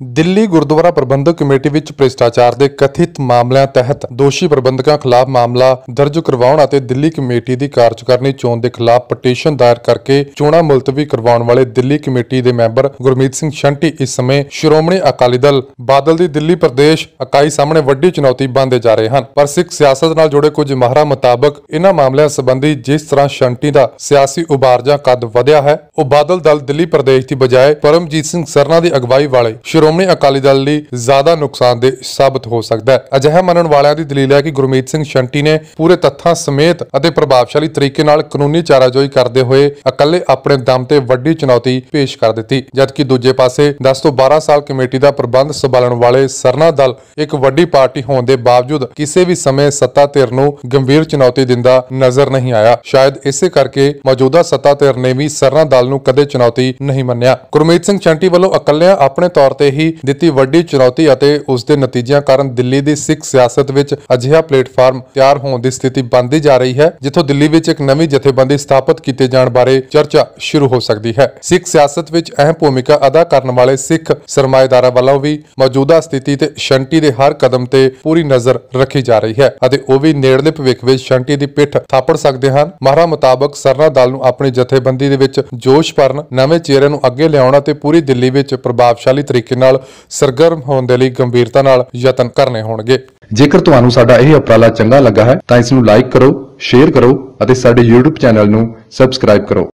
ਦਿੱਲੀ ਗੁਰਦੁਆਰਾ ਪ੍ਰਬੰਧਕ committee ਵਿੱਚ ਭ੍ਰਿਸ਼ਟਾਚਾਰ ਦੇ ਕਥਿਤ ਮਾਮਲਿਆਂ ਤਹਿਤ ਦੋਸ਼ੀ ਪ੍ਰਬੰਧਕਾਂ ਖਿਲਾਫ ਮਾਮਲਾ ਦਰਜ ਕਰਵਾਉਣ ਅਤੇ ਦਿੱਲੀ ਕਮੇਟੀ ਦੀ ਕਾਰਜਕਾਰਨੀ ਚੋਣ ਦੇ ਖਿਲਾਫ ਪਟੀਸ਼ਨ ਦਾਇਰ ਕਰਕੇ ਚੋਣਾਂ ਮੁਲਤਵੀ ਕਰਵਾਉਣ ਵਾਲੇ ਦਿੱਲੀ ਕਮੇਟੀ ਦੇ ਮੈਂਬਰ ਗੁਰਮੀਤ ਸਿੰਘ ਸ਼ੰਟੀ ਇਸ ਸਮੇਂ ਸ਼੍ਰੋਮਣੀ ਅਕਾਲੀ ਦਲ ਬਾਦਲ ਦੀ ਦਿੱਲੀ ਪ੍ਰਦੇਸ਼ ਇਕਾਈ ਸਾਹਮਣੇ ਵੱਡੀ ਚੁਣੌਤੀ ਬਣਦੇ ਜਾ ਰਹੇ ਹਨ। ਪਰ ਸਿੱਖ ਸਿਆਸਤ ਨਾਲ ਜੁੜੇ ਕੁਝ ਮਾਹਰਾਂ ਮੁਤਾਬਕ ਇਹਨਾਂ ਮਾਮਲਿਆਂ ਸੰਬੰਧੀ ਜਿਸ ਤਰ੍ਹਾਂ ਸ਼ੰਟੀ ਦਾ ਸਿਆਸੀ ਉਭਾਰ ਜਾਂ ਕੱਦ ਵਧਿਆ ਹੈ, ਉਹ ਬਾਦਲ ਦਲ ਦਿੱਲੀ ਪ੍ਰਦੇਸ਼ ਦੀ ਬਜਾਏ ਪਰਮਜੀਤ ਸਿੰਘ ਸਰਨਾ ਦੀ ਅਗਵਾਈ ਵਾਲੇ ਸ਼੍ਰੋਮਣੀ ਅਕਾਲੀ ਦਲ ਲਈ ਜ਼ਿਆਦਾ ਨੁਕਸਾਨਦੇਹ ਸਾਬਤ ਹੋ ਸਕਦਾ ਹੈ। ਅਜਿਹਾ ਮੰਨਣ ਵਾਲਿਆਂ ਦੀ ਦਲੀਲ ਹੈ ਕਿ ਗੁਰਮੀਤ ਸਿੰਘ ਸ਼ੰਟੀ ਨੇ ਪੂਰੇ ਤੱਥਾਂ ਸਮੇਤ ਅਤੇ ਪ੍ਰਭਾਵਸ਼ਾਲੀ ਤਰੀਕੇ ਨਾਲ ਕਾਨੂੰਨੀ ਚਾਰਾਜੋਈ ਕਰਦੇ ਹੋਏ ਇਕੱਲੇ ਆਪਣੇ ਦਮ ਤੇ ਵੱਡੀ ਚੁਣੌਤੀ ਪੇਸ਼ ਕਰ ਦਿੱਤੀ। ਜਦਕਿ ਦੂਜੇ ਪਾਸੇ 10 ਤੋਂ 12 ਸਾਲ ਕਮੇਟੀ ਦਾ ਪ੍ਰਬੰਧ ਸੰਭਾਲਣ ਵਾਲੇ ਸਰਨਾ ਦਲ ਇੱਕ ਵੱਡੀ ਪਾਰਟੀ ਹੋਣ ਦੇ ਬਾਵਜੂਦ ਕਿਸੇ ਵੀ ਸਮੇਂ ਸੱਤਾ ਧਿਰ ਨੂੰ ਗੰਭੀਰ ਚੁਣੌਤੀ ਦਿੰਦਾ ਨਜ਼ਰ ਨਹੀਂ ਆਇਆ। ਸ਼ਾਇਦ ਇਸੇ ਕਰਕੇ ਮੌਜੂਦਾ ਸੱਤਾ ਧਿਰ ਨੇ ਵੀ ਸਰਨਾ ਦਲ ਨੂੰ ਕਦੇ ਚੁਣੌਤੀ ਨਹੀਂ ਮੰਨਿਆ। ਗੁਰਮੀਤ ਸਿੰਘ ਚੰਟੀ ਵੱਲੋਂ ਇਕੱਲਿਆਂ ਆਪਣੇ ਤੌਰ ਤੇ ਹੀ ਹੀ ਦਿੱਤੀ ਵੱਡੀ ਚੁਣੌਤੀ ਅਤੇ ਉਸ ਦੇ ਨਤੀਜਿਆਂ ਕਾਰਨ ਦਿੱਲੀ ਦੀ ਸਿੱਖ ਸਿਆਸਤ ਵਿੱਚ ਅਜਿਹਾ ਪਲੇਟਫਾਰਮ ਤਿਆਰ ਹੋਣ ਦੀ ਸਥਿਤੀ ਬਣਦੀ ਜਾ ਰਹੀ ਹੈ, ਜਿੱਥੋਂ ਦਿੱਲੀ ਵਿੱਚ ਇੱਕ ਨਵੀਂ ਜਥੇਬੰਦੀ ਸਥਾਪਿਤ ਕੀਤੇ ਜਾਣ ਬਾਰੇ ਚਰਚਾ ਸ਼ੁਰੂ ਹੋ ਸਕਦੀ ਹੈ। ਸਿੱਖ ਸਿਆਸਤ ਵਿੱਚ ਅਹਿਮ ਭੂਮਿਕਾ ਅਦਾ ਕਰਨ ਵਾਲੇ ਸਿੱਖ ਸਰਮਾਏਦਾਰਾਂ ਵੱਲੋਂ ਵੀ ਮੌਜੂਦਾ ਸਥਿਤੀ ਤੇ ਸ਼ੰਟੀ ਦੇ ਹਰ ਕਦਮ ਤੇ ਪੂਰੀ ਨਜ਼ਰ ਰੱਖੀ ਜਾ ਰਹੀ ਹੈ ਅਤੇ ਉਹ ਵੀ ਨੇੜਲੇ ਭਵਿੱਖ ਵਿੱਚ ਸ਼ੰਟੀ ਦੀ ਪਿੱਠ ਥਾਪੜ ਸਕਦੇ ਹਨ। ਮਹਾਰਾ ਮੁਤਾਬਕ ਸਰਨਾ ਦਲ ਨੂੰ ਆਪਣੀ ਜਥੇਬੰਦੀ ਦੇ ਵਿੱਚ ਜੋਸ਼ ਭਰਨ, ਨਵੇਂ ਚਿਹਰੇ ਨੂੰ ਅੱਗੇ ਲਿਆਉਣ ਅਤੇ ਪੂਰੀ ਦਿੱਲੀ ਵਿੱਚ ਪ੍ਰਭਾਵਸ਼ਾਲੀ ਤਰੀਕੇ ਨਾਲ ਸਰਗਰਮ ਹੋਣ ਦੇ ਲਈ ਗੰਭੀਰਤਾ ਨਾਲ ਯਤਨ ਕਰਨੇ ਹੋਣਗੇ। ਜੇਕਰ ਤੁਹਾਨੂੰ ਸਾਡਾ ਇਹ ਉਪਰਾਲਾ ਚੰਗਾ ਲੱਗਾ ਹੈ, ਤਾਂ ਇਸ ਨੂੰ ਲਾਈਕ ਕਰੋ ਸ਼ੇਅਰ ਕਰੋ ਅਤੇ ਸਾਡੇ YouTube ਚੈਨਲ ਨੂੰ ਸਬਸਕ੍ਰਾਈਬ ਕਰੋ।